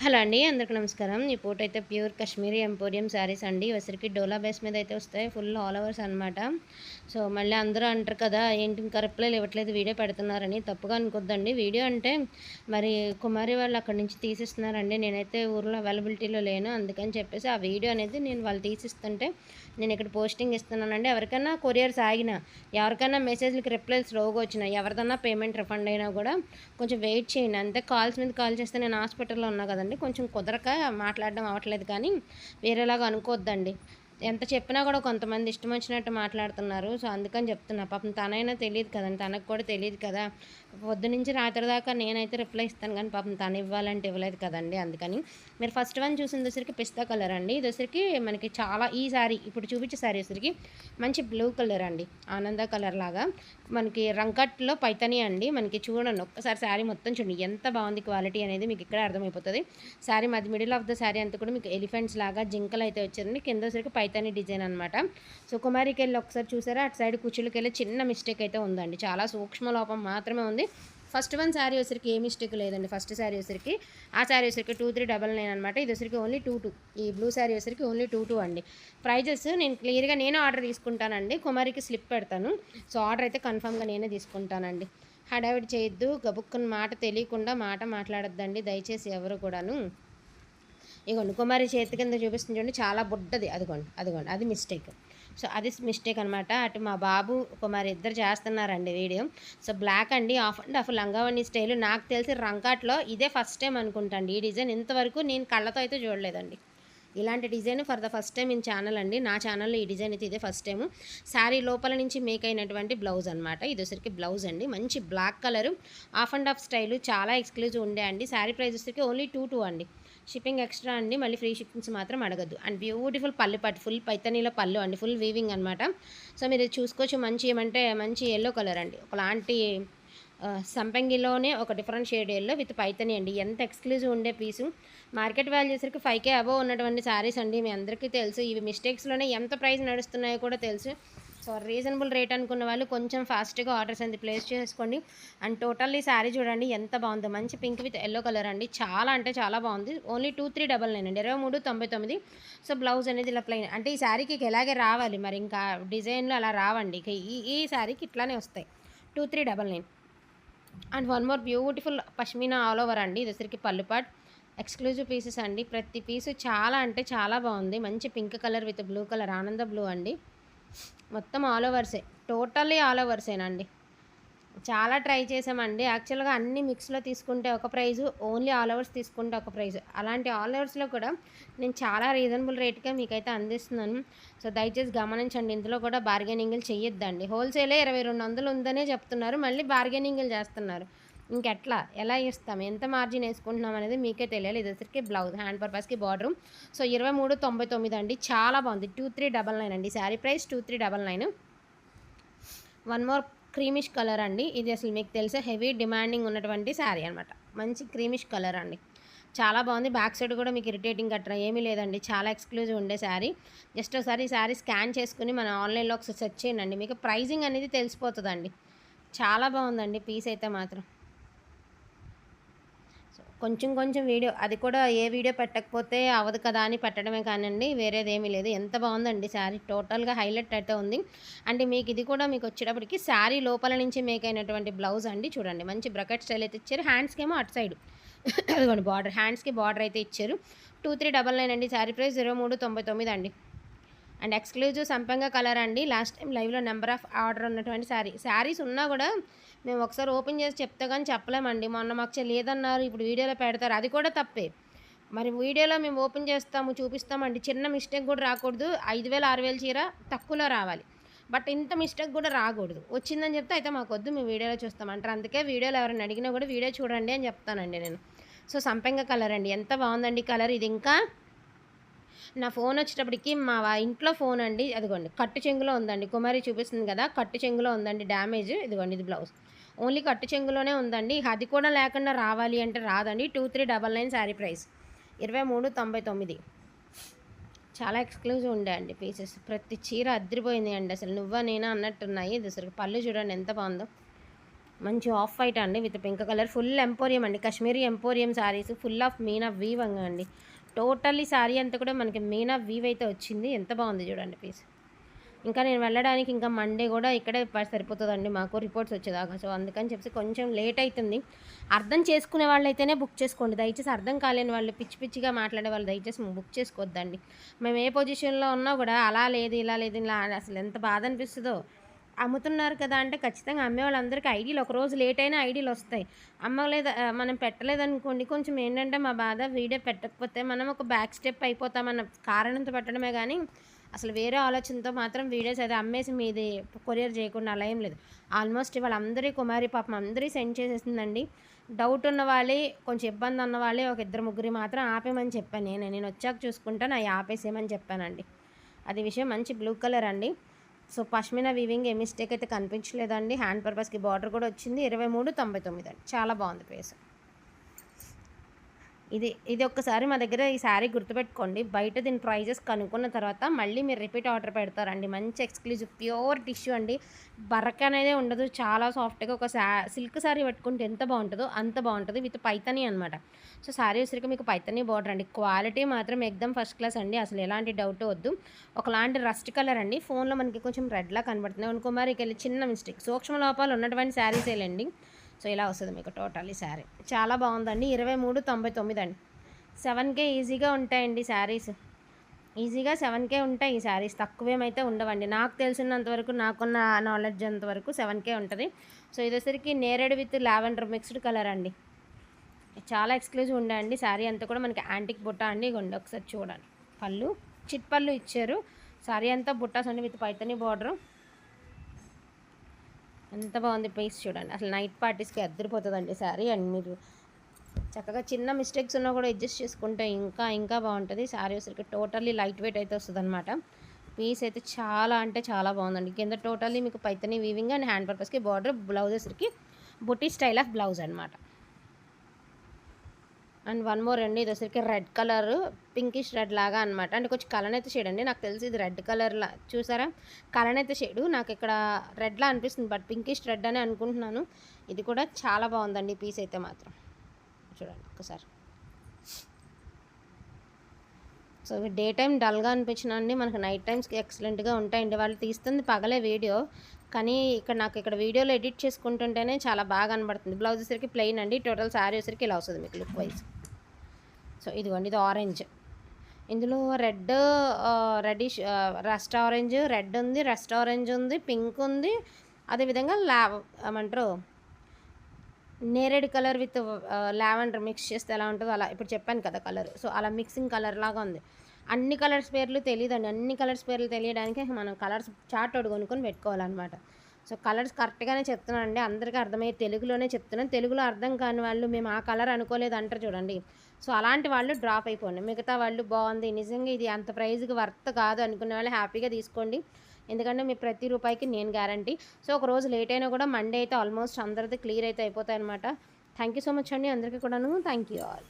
Hello అండి అందరికీ నమస్కారం. ఈ పూట అయితే ప్యూర్ కాశ్మీరీ ఎంపోరియం శారీస్ అండి. వచ్చరికి డోలా బేస్ మీద అయితే వస్తాయి ఫుల్ ఆల్ ఓవర్స్ అనమాట సో మళ్ళీ అందరూ అంటారు కదా ఏంటి ఇంకా రిప్లైలు ఇవ్వట్లేదు వీడియో పెడుతున్నారని. తప్పుగా అనుకోద్దండి. వీడియో అంటే మరి కుమారి వాళ్ళు అక్కడి నుంచి తీసిస్తున్నారండి. నేనైతే ఊర్లో అవైలబిలిటీలో లేను. అందుకని చెప్పేసి ఆ వీడియో అనేది నేను వాళ్ళు తీసిస్తుంటే నేను ఇక్కడ పోస్టింగ్ ఇస్తున్నానండి. ఎవరికైనా కొరియర్స్ ఆగినా ఎవరికైనా మెసేజ్లకి రిప్లైస్ స్లోగా వచ్చినా ఎవరిదన్నా పేమెంట్ రిఫండ్ అయినా కూడా కొంచెం వెయిట్ చేయండి. అంతే కాల్స్ మీద కాల్ చేస్తే నేను హాస్పిటల్లో ఉన్నా కదండి కొంచెం కుదరక మాట్లాడడం అవ్వట్లేదు కానీ వేరేలాగా అనుకోవద్దండి ఎంత చెప్పినా కూడా కొంతమంది ఇష్టం వచ్చినట్టు మాట్లాడుతున్నారు. సో అందుకని చెప్తున్నా. పాపం తనైనా తెలియదు కదండి. తనకు కూడా తెలియదు కదా. పొద్దు నుంచి రాత్రి దాకా నేనైతే రిప్లై ఇస్తాను కానీ పాపం తను ఇవ్వాలంటే ఇవ్వలేదు కదండి అందుకని. మీరు ఫస్ట్ వన్ చూసిన దసరికి పిస్తా కలర్ అండి. దసరికి మనకి చాలా ఈ సారీ ఇప్పుడు చూపించే సారీ వచ్చరికి మంచి బ్లూ కలర్ అండి. ఆనంద కలర్ లాగా. మనకి రంకట్లో పైతని అండి. మనకి చూడండి ఒక్కసారి శారీ మొత్తం చూడండి. ఎంత బాగుంది క్వాలిటీ అనేది మీకు ఇక్కడ అర్థమైపోతుంది. శారీ మధ్య మిడిల్ ఆఫ్ ద శారీ అంతా కూడా మీకు ఎలిఫెంట్స్ లాగా జింకలు అయితే వచ్చారండి కింద వచ్చరికి పైతని డిజైన్ అనమాట సో కుమారికి వెళ్ళి ఒకసారి చూసారా? అటు సైడ్ కుచ్చులకి వెళ్ళి చిన్న మిస్టేక్ అయితే ఉందండి. చాలా సూక్ష్మ లోపం మాత్రమే ఉంది. ఫస్ట్ వన్ శారీ వచ్చరికి ఏ మిస్టేక్ లేదండి. ఫస్ట్ శారీ వచ్చరికి ఆ శారీ వచ్చరికి టూ త్రీ డబల్ నైన్ అనమాట ఇది వచ్చరికి ఓన్లీ టూ టూ ఈ బ్లూ శారీ వచ్చరికి ఓన్లీ టూ టూ అండి. ప్రైజెస్ నేను క్లియర్గా నేను ఆర్డర్ తీసుకుంటానండి. కుమారికి స్లిప్ పెడతాను. సో ఆర్డర్ అయితే కన్ఫామ్గా నేనే తీసుకుంటానండి. హడావిడి చేయొద్దు. గబుక్కున్న మాట తెలియకుండా మాట మాట్లాడొద్దండి. దయచేసి ఎవరు కూడాను. ఇగోండి కుమారి చేతి కింద చూపిస్తుంది చూడండి. చాలా బుడ్డది. అదిగోండి అదిగోండి. అది మిస్టేక్ సో అది మిస్టేక్ అనమాట అటు మా బాబు కుమారి ఇద్దరు చేస్తున్నారండి వీడియో. సో బ్లాక్ అండి ఆఫ్ అండ్ ఆఫ్ లంగావణి స్టైల్. నాకు తెలిసి రంకాట్లో ఇదే ఫస్ట్ టైం అనుకుంటాండి. ఈ డిజైన్ ఇంతవరకు నేను కళ్ళతో అయితే చూడలేదండి. ఇలాంటి design for the first time in channel అండి. నా ఛానల్లో ఈ డిజైన్ అయితే ఇదే ఫస్ట్ టైం శారీ లోపల నుంచి మేక్ అయినటువంటి బ్లౌజ్ అనమాట ఇది వచ్చరికి బ్లౌజ్ అండి. మంచి black colour half and half style చాలా ఎక్స్క్లూజివ్ ఉండే అండి. శారీ ప్రైస్ వచ్చరికి ఓన్లీ టూ టూ అండి. షిప్పింగ్ ఎక్స్ట్రా అండి మళ్ళీ ఫ్రీ షిప్పింగ్స్ మాత్రం అడగద్దు. అండ్ బ్యూటిఫుల్ పళ్ళు పట్టు ఫుల్ పైతనీలో పళ్ళు అండి ఫుల్ వీవింగ్ అనమాట సో మీరు చూసుకోవచ్చు మంచి ఏమంటే మంచి ఎల్లో కలర్ అండి. ఒకలాంటి సంపంగిలోనే ఒక different shade yellow with Paithani అండి. ఎంత ఎక్స్క్లూజివ్ ఉండే పీసు మార్కెట్ వాల్యూ వచ్చరికి ఫైవ్ కే అబోవ్ ఉన్నటువంటి శారీస్ అండి. మీ అందరికీ తెలుసు. ఇవి మిస్టేక్స్లోనే ఎంత ప్రైస్ నడుస్తున్నాయో కూడా తెలుసు. సో రీజనబుల్ రేట్ అనుకున్న వాళ్ళు కొంచెం ఫాస్ట్గా ఆర్డర్స్ అనేది ప్లేస్ చేసుకోండి. అండ్ టోటల్లీ శారీ చూడండి ఎంత బాగుందో. మంచి పింక్ విత్ ఎల్లో కలర్ అండి. చాలా అంటే చాలా బాగుంది. Only two three double nine అండి. ఇరవై మూడు తొంభై తొమ్మిది. సో బ్లౌజ్ అనేది ఇలా ప్లెయిన్ అంటే ఈ శారీకి ఎలాగే రావాలి. మరి ఇంకా డిజైన్లు అలా రావండి. ఇక ఈ ఈ శారీకి ఇట్లానే వస్తాయి. Two three double nine. And one more beautiful pashmina all over అండి. ఇది వచ్చరికి ఎక్స్క్లూజివ్ పీసెస్ అండి. ప్రతి పీసు చాలా అంటే చాలా బాగుంది. మంచి pink colour with blue colour. Ananda blue అండి. మొత్తం ఆల్ ఓవర్సే టోటల్లీ ఆల్ ఓవర్సేనండి చాలా ట్రై చేసామండి. యాక్చువల్గా అన్ని మిక్స్లో తీసుకుంటే ఒక ప్రైజు ఓన్లీ ఆల్ ఓవర్స్ తీసుకుంటే ఒక ప్రైజు అలాంటి ఆల్ ఓవర్స్లో కూడా నేను చాలా రీజనబుల్ రేట్గా మీకైతే అందిస్తున్నాను. సో దయచేసి గమనించండి. ఇందులో కూడా బార్గెనింగ్లు చేయొద్దండి హోల్సేలే ఇరవై రెండు వందలు ఉందనే చెప్తున్నారు. మళ్ళీ బార్గెనింగ్లు చేస్తున్నారు. ఇంకెట్లా? ఎలా ఇస్తాం? ఎంత మార్జిన్ వేసుకుంటున్నాం అనేది మీకే తెలియాలి. ఇది బ్లౌజ్ హ్యాండ్ పర్పస్కి బార్డర్. సో ఇరవై మూడు తొంభై తొమ్మిది అండి. చాలా బాగుంది. టూ త్రీ డబల్ నైన్ అండి. Sari price two three double nine. One more creamish colour అండి. ఇది అసలు మీకు తెలిసే హెవీ డిమాండింగ్ ఉన్నటువంటి శారీ అనమాట మంచి క్రీమిష్ కలర్ అండి. చాలా బాగుంది. బ్యాక్ సైడ్ కూడా మీకు ఇరిటేటింగ్ అట్లా ఏమీ లేదండి. చాలా ఎక్స్క్లూజివ్ ఉండే శారీ. జస్ట్ ఒకసారి శారీ స్కాన్ చేసుకుని మన ఆన్లైన్లో ఒకసారి సెర్చ్ చేయండి మీకు ప్రైజింగ్ అనేది తెలిసిపోతుందండి. చాలా బాగుందండి. పీస్ అయితే మాత్రం. కొంచెం కొంచెం వీడియో అది కూడా ఏ వీడియో పెట్టకపోతే అవ్వదు కదా అని పెట్టడమే కానండి వేరేది ఏమీ లేదు. ఎంత బాగుందండి శారీ. టోటల్గా హైలైట్ అయితే ఉంది. అంటే మీకు ఇది కూడా మీకు వచ్చేటప్పటికి శారీ లోపల నుంచి మేక్ అయినటువంటి బ్లౌజ్ అండి. చూడండి మంచి బ్రకెట్ స్టైల్ అయితే ఇచ్చారు. హ్యాండ్స్కి ఏమో అటు సైడ్. అదిగోండి బార్డర్ హ్యాండ్స్కి బార్డర్ అయితే ఇచ్చారు. టూ త్రీ డబల్ నైన్ అండి. శారీ ప్రైస్ ఇరవై మూడు తొంభై తొమ్మిది అండి. అండ్ ఎక్స్క్లూజివ్ సంపంగ కలర్ అండి. లాస్ట్ టైం లైవ్లో నెంబర్ ఆఫ్ ఆర్డర్ ఉన్నటువంటి శారీ. శారీస్ ఉన్నా కూడా మేము ఒకసారి ఓపెన్ చేసి చెప్తే కానీ చెప్పలేమండి. మొన్న మాకు లేదన్నారు ఇప్పుడు వీడియోలో పెడతారు. అది కూడా తప్పే. మరి వీడియోలో మేము ఓపెన్ చేస్తాము చూపిస్తామండి. చిన్న మిస్టేక్ కూడా రాకూడదు. ఐదు వేలు ఆరు వేలు చీర తక్కువలో రావాలి. బట్ ఇంత మిస్టేక్ కూడా రాకూడదు. వచ్చిందని చెప్తే అయితే మాకు వద్దు మేము వీడియోలో చూస్తామంటారు అందుకే వీడియోలో ఎవరైనా అడిగినా కూడా వీడియో చూడండి అని చెప్తానండి నేను. సో సంపెంగ కలర్ అండి. ఎంత బాగుందండి కలర్. ఇది ఇంకా నా ఫోన్ వచ్చేటప్పటికి మా ఇంట్లో ఫోన్ అండి. అదిగోండి కట్టు చెంగులో ఉందండి. కుమారి చూపిస్తుంది కదా కట్టు చెంగులో ఉందండి డ్యామేజ్. ఇదిగోండి ఇది బ్లౌజ్. ఓన్లీ కట్టు చెంగులోనే ఉందండి. అది కూడా లేకుండా రావాలి అంటే రాదండి. Two three double nine sari price. ఇరవై మూడు తొంభై తొమ్మిది. చాలా ఎక్స్క్లూజివ్ ఉండే అండి పీసెస్. ప్రతి చీర అద్దరిపోయింది అండి. అసలు నువ్వా నేనా అన్నట్టున్నాయి. ఇది అసలు పళ్ళు చూడండి ఎంత బాగుందో. మంచి ఆఫ్ వైట్ అండి. With pink colour. Full emporium అండి. Kashmiri emporium saris. Full of meena weave అండి. టోటల్లీ శారీ అంతా కూడా మనకి మీనా వీవ్ అయితే వచ్చింది. ఎంత బాగుంది చూడండి పీస్. ఇంకా నేను వెళ్ళడానికి ఇంకా మండే కూడా ఇక్కడే ప- సరిపోతుందండి. మాకు రిపోర్ట్స్ వచ్చేదాకా. సో అందుకని చెప్పి కొంచెం లేట్ అవుతుంది అర్థం చేసుకునే వాళ్ళు అయితేనే బుక్ చేసుకోండి. దయచేసి అర్థం కాలేని వాళ్ళు పిచ్చి పిచ్చిగా మాట్లాడే వాళ్ళు దయచేసి బుక్ చేసుకోవద్దండి. మేము ఏ పొజిషన్లో ఉన్నా కూడా అలా లేదు ఇలా లేదు ఇలా అని అసలు ఎంత బాధ అనిపిస్తుందో. అమ్ముతున్నారు కదా అంటే ఖచ్చితంగా అమ్మే వాళ్ళందరికీ ఐడీలు ఒక రోజు లేట్ అయినా ఐడీలు వస్తాయి. అమ్మలేదు మనం పెట్టలేదనుకోండి కొంచెం ఏంటంటే మా బాధ వీడియో పెట్టకపోతే మనం ఒక బ్యాక్ స్టెప్ అయిపోతామన్న కారణంతో పెట్టడమే కానీ అసలు వేరే ఆలోచనతో మాత్రం వీడియోస్ అయితే అమ్మేసి మీది కొరియర్ చేయకుండా అలా ఏం లేదు. ఆల్మోస్ట్ వాళ్ళందరి కుమారి పాపం అందరి సెండ్ చేసేసిందండి. డౌట్ ఉన్న వాళ్ళే కొంచెం ఇబ్బంది ఉన్న వాళ్ళే ఒక ఇద్దరు ముగ్గురి మాత్రం ఆపేమని చెప్పాను నేను. నేను వచ్చాక చూసుకుంటాను అవి ఆపేసేయమని చెప్పానండి. అది విషయం మంచి బ్లూ కలర్ అండి. So pashmina weaving a mistake అయితే కనిపించలేదండి. హ్యాండ్ పర్పస్కి బార్డర్ కూడా వచ్చింది. ఇరవై మూడు తొంభై తొమ్మిది అండి. చాలా బాగుంది పేసు ఇది ఇది ఒక్కసారి మా దగ్గర ఈ శారీ గుర్తుపెట్టుకోండి. బయట దీని ప్రైజెస్ కనుక్కున్న తర్వాత మళ్ళీ మీరు రిపీట్ ఆర్డర్ పెడతారండి. మంచి ఎక్స్క్లూజివ్ ప్యూర్ టిష్యూ అండి. బరక అనేది ఉండదు. చాలా సాఫ్ట్గా ఒక శా సిల్క్ శారీ పెట్టుకుంటే ఎంత బాగుంటుందో అంత బాగుంటుంది విత్ పైతనీ అనమాట సో శారీ వచ్చరికి మీకు పైతనీ బార్డర్ అండి. క్వాలిటీ మాత్రం ఎక్దమ్ ఫస్ట్ క్లాస్ అండి. అసలు ఎలాంటి డౌట్ వద్దు. ఒకలాంటి రస్ట్ కలర్ అండి. ఫోన్లో మనకి కొంచెం రెడ్లా కనబడుతుంది అనుకుమారికి వెళ్ళి చిన్న మిస్టేక్ సూక్ష్మ లోపాలు ఉన్నటువంటి శారీసేలండి. సో ఇలా వస్తుంది మీకు టోటల్ ఈ శారీ. చాలా బాగుందండి. ఇరవై మూడు తొంభై తొమ్మిది అండి. సెవెన్కే ఈజీగా ఉంటాయండి శారీస్. ఈజీగా సెవెన్కే ఉంటాయి ఈ శారీస్. తక్కువేమైతే ఉండవండి. నాకు తెలిసినంత వరకు నాకున్న నాలెడ్జ్ అంతవరకు సెవెన్కే ఉంటుంది. సో ఇది వచ్చరికి నేరేడు విత్ లావెండర్ మిక్స్డ్ కలర్ అండి. చాలా ఎక్స్క్లూజివ్ ఉండండి శారీ అంతా కూడా మనకి యాంటిక్ బుట్ట అండి. ఉండి ఒకసారి చూడండి. పళ్ళు చిట్ పళ్ళు ఇచ్చారు. శారీ అంతా బుట్టాస్ అండి విత్ పైతని బార్డరు ఎంత బాగుంది పీస్ చూడండి. అసలు నైట్ పార్టీస్కి అద్దరిపోతుందండి శారీ అండ్ మీరు చక్కగా చిన్న మిస్టేక్స్ ఉన్నా కూడా అడ్జస్ట్ చేసుకుంటే ఇంకా ఇంకా బాగుంటుంది. శారీ వచ్చరికి టోటల్లీ లైట్ వెయిట్ అయితే వస్తుంది అనమాట పీస్ అయితే చాలా అంటే చాలా బాగుందండి. కింద టోటల్లీ మీకు పైతని వీవింగ్ అండ్ హ్యాండ్ పర్పస్కి బార్డర్ బ్లౌజ్ వచ్చరికి బుట్టి స్టైల్ ఆఫ్ బ్లౌజ్ అనమాట అండ్ వన్ మోర్ అండి ఇది వచ్చరికి రెడ్ కలర్ పింకిష్ రెడ్ లాగా అనమాట అంటే కొంచెం కలనైతే షేడ్ అండి నాకు తెలిసి ఇది రెడ్ కలర్లా చూసారా? కలనైతే షేడు నాకు ఇక్కడ రెడ్లా అనిపిస్తుంది బట్ పింకిష్ రెడ్ అని అనుకుంటున్నాను. ఇది కూడా చాలా బాగుందండి పీస్ అయితే మాత్రం. చూడండి ఒకసారి. సో ఇవి డే టైం డల్గా అనిపించిన అండి మనకు నైట్ టైమ్స్కి ఎక్సలెంట్గా ఉంటాయండి. వాళ్ళు తీస్తుంది పగలే వీడియో కానీ ఇక్కడ నాకు ఇక్కడ వీడియోలో ఎడిట్ చేసుకుంటుంటేనే చాలా బాగా కనబడుతుంది. బ్లౌజ్ వచ్చరికి ప్లెయిన్ అండి. టోటల్ శారీ వచ్చరికి ఇలా వస్తుంది మీకు లుక్ వైజ్ సో ఇదిగోండి ఇది ఆరెంజ్ ఇందులో red reddish rust orange red ఉంది రస్ట్ ఆరెంజ్ ఉంది పింక్ ఉంది. అదేవిధంగా లావ్ ఏమంటారు? నేరేడ్ కలర్ విత్ లావెండర్ మిక్స్ చేస్తే ఎలా ఉంటుందో అలా ఇప్పుడు చెప్పాను కదా కలర్ సో అలా మిక్సింగ్ కలర్ లాగా ఉంది. అన్ని కలర్స్ పేర్లు తెలియదండి అన్ని కలర్స్ పేర్లు తెలియడానికి మనం కలర్స్ చార్ట్ ఒకటి కొనుక్కొని పెట్టుకోవాలన్నమాట. సో కలర్స్ కరెక్ట్గానే చెప్తున్నానండి. అందరికీ అర్థమయ్యే తెలుగులోనే చెప్తున్నాను. తెలుగులో అర్థం కాని వాళ్ళు మేము ఆ కలర్ అనుకోలేదు అంటారు చూడండి. సో అలాంటి వాళ్ళు డ్రాప్ అయిపోండి. మిగతా వాళ్ళు బాగుంది. నిజంగా ఇది అంత ప్రైజ్కి వర్త్ కాదు అనుకునే వాళ్ళు హ్యాపీగా తీసుకోండి. ఎందుకంటే మీ ప్రతి రూపాయికి నేను గ్యారంటీ. సో ఒక రోజు లేట్ అయినా కూడా మండే అయితే ఆల్మోస్ట్ అందరిది క్లియర్ అయితే అయిపోతాయి అనమాట థ్యాంక్ యూ సో మచ్ అండి. అందరికీ కూడాను థ్యాంక్ యూ ఆల్.